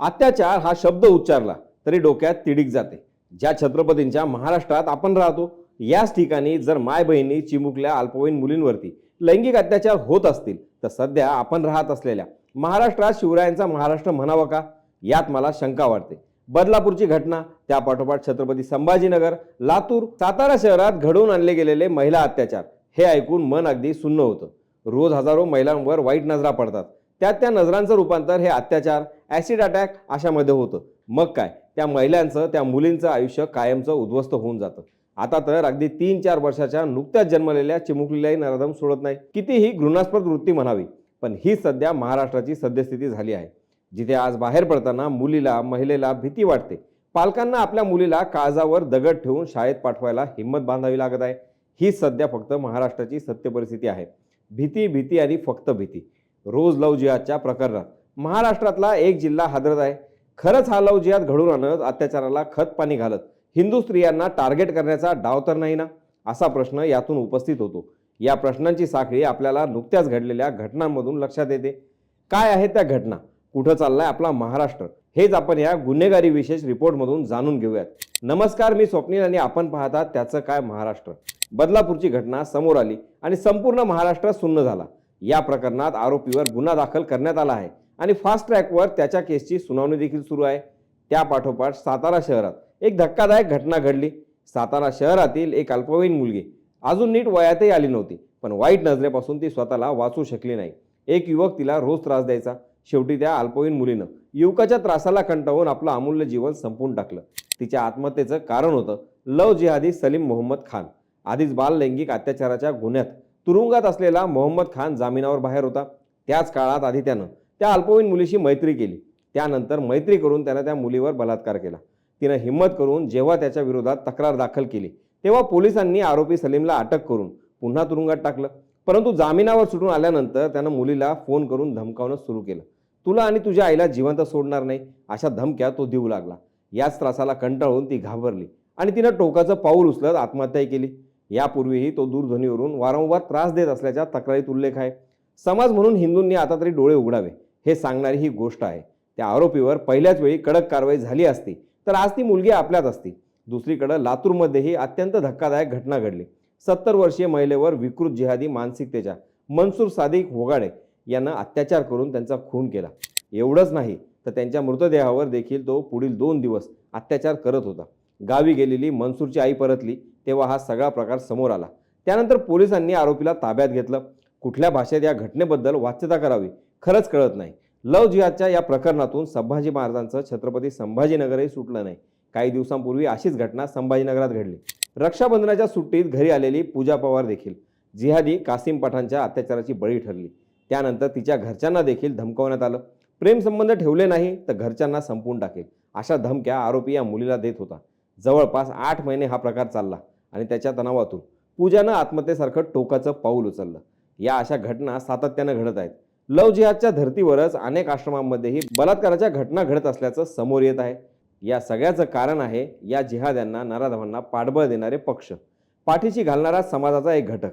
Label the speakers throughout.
Speaker 1: अत्याचार हा शब्द उच्चारला तरी डोक्यात तिडीक जाते. ज्या छत्रपतींच्या महाराष्ट्रात आपण राहतो याच ठिकाणी जर माय बहिणी चिमुकल्या अल्पवयीन मुलींवरती लैंगिक अत्याचार होत असतील तर सध्या आपण राहत असलेल्या महाराष्ट्रात शिवरायांचा महाराष्ट्र म्हणावा का? यात मला शंका वाटते. बदलापूरची घटना त्यापाठोपाठ छत्रपती संभाजीनगर लातूर सातारा शहरात घडवून आणले गेलेले महिला अत्याचार हे ऐकून मन अगदी सुन्न होतं. रोज हजारो महिलांवर वाईट नजरा पडतात. त्यात त्या नजरांचं रूपांतर हे अत्याचार ॲसिड अटॅक अशामध्ये होतं. मग काय? त्या महिलांचं त्या मुलींचं आयुष्य कायमचं उद्ध्वस्त होऊन जातं. आता तर अगदी तीन चार वर्षाच्या नुकत्याच जन्मलेल्या चिमुकलीलाही नराधम सोडत नाही कितीही घृणास्पद वृत्ती म्हणावी पण ही सध्या महाराष्ट्राची सद्यस्थिती झाली आहे. जिथे आज बाहेर पडताना मुलीला महिलेला भीती वाटते. पालकांना आपल्या मुलीला काळजावर दगड ठेवून शाळेत पाठवायला हिंमत बांधावी लागत आहे. ही सध्या फक्त महाराष्ट्राची सत्य परिस्थिती आहे. भीती भीती आणि फक्त भीती. रोज लव जिहादच्या प्रकरणात. महाराष्ट्रातला एक जिल्हा हादरत आहे. खरंच हा लव जिहाद घडून आणत अत्याचाराला खत पाणी घालत. हिंदू स्त्रियांना टार्गेट करण्याचा डाव तर नाही ना असा प्रश्न यातून उपस्थित होतो. या प्रश्नांची साखळी आपल्याला नुकत्याच घडलेल्या घटनांमधून लक्षात येते. काय आहेत त्या घटना? कुठं चाललाय आपला महाराष्ट्र? हेच आपण या गुन्हेगारी विशेष रिपोर्टमधून जाणून घेऊयात. नमस्कार मी स्वप्नील आणि आपण पाहतात त्याचं काय महाराष्ट्र? बदलापूरची घटना समोर आली आणि संपूर्ण महाराष्ट्र सुन्न झाला. या प्रकरणात आरोपीवर गुन्हा दाखल करण्यात आला आहे. आणि फास्ट ट्रॅकवर त्याच्या केसची सुनावणी देखील सुरू आहे. त्यापाठोपाठ सातारा शहरात एक धक्कादायक घटना घडली. सातारा शहरातील एक अल्पवयीन मुलगी. अजून नीट वयातही आली नव्हती पण वाईट नजरेपासून ती स्वतःला वाचू शकली नाही. एक युवक तिला रोज त्रास द्यायचा. शेवटी त्या अल्पवयीन मुलीनं युवकाच्या त्रासाला कंटाळून आपलं अमूल्य जीवन संपवून टाकलं. तिच्या आत्महत्येचं कारण होतं लव जिहादी सलीम मोहम्मद खान. आधीच बाल लैंगिक अत्याचाराच्या गुन्ह्यात तुरुंगात असलेला मोहम्मद खान जामिनावर बाहेर होता. त्याच काळात आधी त्यानं त्या अल्पवयीन मुलीशी मैत्री केली. त्यानंतर मैत्री करून त्यानं त्या मुलीवर बलात्कार केला. तिनं हिंमत करून जेव्हा त्याच्या विरोधात तक्रार दाखल केली तेव्हा पोलिसांनी आरोपी सलीमला अटक करून पुन्हा तुरुंगात टाकलं. परंतु जामिनावर सुटून आल्यानंतर त्यानं मुलीला फोन करून धमकावणं सुरू केलं. तुला आणि तुझ्या आईला जिवंत सोडणार नाही. अशा धमक्या तो देऊ लागला. याच त्रासाला कंटाळून ती घाबरली आणि तिनं टोकाचं पाऊल उचलत आत्महत्याही केली. यापूर्वीही तो दूरध्वनीवरून वारंवार त्रास देत असल्याच्या तक्रारीत उल्लेख आहे. समाज म्हणून हिंदूंनी आता तरी डोळे उघडावे हे सांगणारी ही गोष्ट आहे. त्या आरोपीवर पहिल्याच वेळी कडक कारवाई झाली असती तर आज ती मुलगी आपल्यात असती. दुसरीकडे लातूरमध्येही अत्यंत धक्कादायक घटना घडली. सत्तर वर्षीय महिलेवर विकृत जिहादी मानसिकतेच्या मनसूर सादिक होगाडे यांना अत्याचार करून त्यांचा खून केला. एवढंच नाही तर त्यांच्या मृतदेहावर देखील तो पुढील दोन दिवस अत्याचार करत होता. गावी गेलेली मनसूरची आई परतली तेव्हा हा सगळा प्रकार समोर आला. त्यानंतर पोलिसांनी आरोपीला ताब्यात घेतलं. कुठल्या भाषेत या घटनेबद्दल वाच्यता करावी खरंच कळत नाही. लव जिहादच्या या प्रकरणातून संभाजी महाराजांचं छत्रपती संभाजीनगरही सुटलं नाही. काही दिवसांपूर्वी अशीच घटना संभाजीनगरात घडली. रक्षाबंधनाच्या सुट्टीत घरी आलेली पूजा पवार देखील जिहादी कासिम पठाणच्या अत्याचाराची बळी ठरली. त्यानंतर तिच्या घरच्यांना देखील धमकवण्यात आलं. प्रेमसंबंध ठेवले नाही तर घरच्यांना संपवून टाकेल अशा धमक्या आरोपी या मुलीला देत होता. जवळपास आठ महिने हा प्रकार चालला आणि त्याच्या तणावातून पूजानं आत्महत्येसारखं टोकाचं पाऊल उचललं. या अशा घटना सातत्यानं घडत आहेत. लव जिहादच्या धर्तीवरच अनेक आश्रमांमध्येही बलात्काराच्या घटना घडत असल्याचं समोर येत आहे. या सगळ्याचं कारण आहे या जिहाद्यांना नराधमांना पाठबळ देणारे पक्ष. पाठीशी घालणारा समाजाचा एक घटक.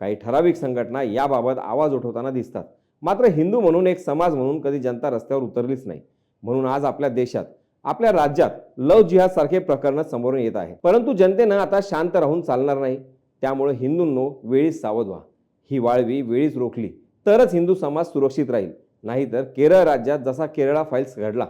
Speaker 1: काही ठराविक संघटना याबाबत आवाज उठवताना दिसतात. मात्र हिंदू म्हणून एक समाज म्हणून कधी जनता रस्त्यावर उतरलीच नाही. म्हणून आज आपल्या देशात आपल्या राज्यात लव जिहाद सारखे प्रकरण समोरून येत आहे परंतु जनतेनं आता शांत राहून चालणार नाही. त्यामुळे हिंदूंनो वेळीच सावध व्हा. ही वाळवी वेळीच रोखली तरच हिंदू समाज सुरक्षित राहील. नाहीतर केरळ राज्यात जसा केरळा फाईल्स घडला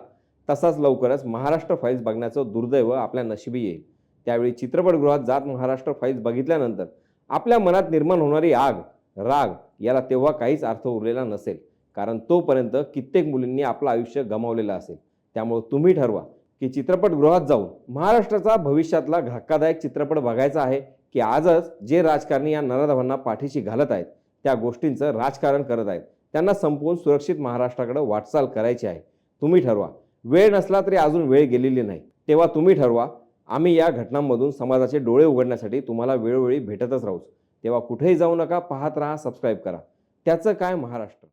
Speaker 1: तसाच लवकरच महाराष्ट्र फाईल्स बघण्याचं दुर्दैव आपल्या नशिबी येईल. त्यावेळी चित्रपटगृहात जात महाराष्ट्र फाईल्स बघितल्यानंतर आपल्या मनात निर्माण होणारी आग राग याला तेव्हा काहीच अर्थ उरलेला नसेल. कारण तोपर्यंत कित्येक मुलींनी आपलं आयुष्य गमावलेलं असेल. त्यामुळे तुम्ही ठरवा की चित्रपटगृहात जाऊन महाराष्ट्राचा भविष्यातला धक्कादायक चित्रपट बघायचा आहे की आजच जे राजकारणी या नराधवांना पाठीशी घालत आहेत त्या गोष्टींचं राजकारण करत आहेत. त्यांना संपवून सुरक्षित महाराष्ट्राकडे वाटचाल करायची आहे. तुम्ही ठरवा. वेळ नसला तरी अजून वेळ गेलेली नाही. तेव्हा तुम्ही ठरवा. आम्ही या घटनांमधून समाजाचे डोळे उघडण्यासाठी तुम्हाला वेळोवेळी भेटतच राहू तेव्हा कुठेही जाऊ नका पाहत राहा सबस्क्राईब करा. त्याचं काय महाराष्ट्र?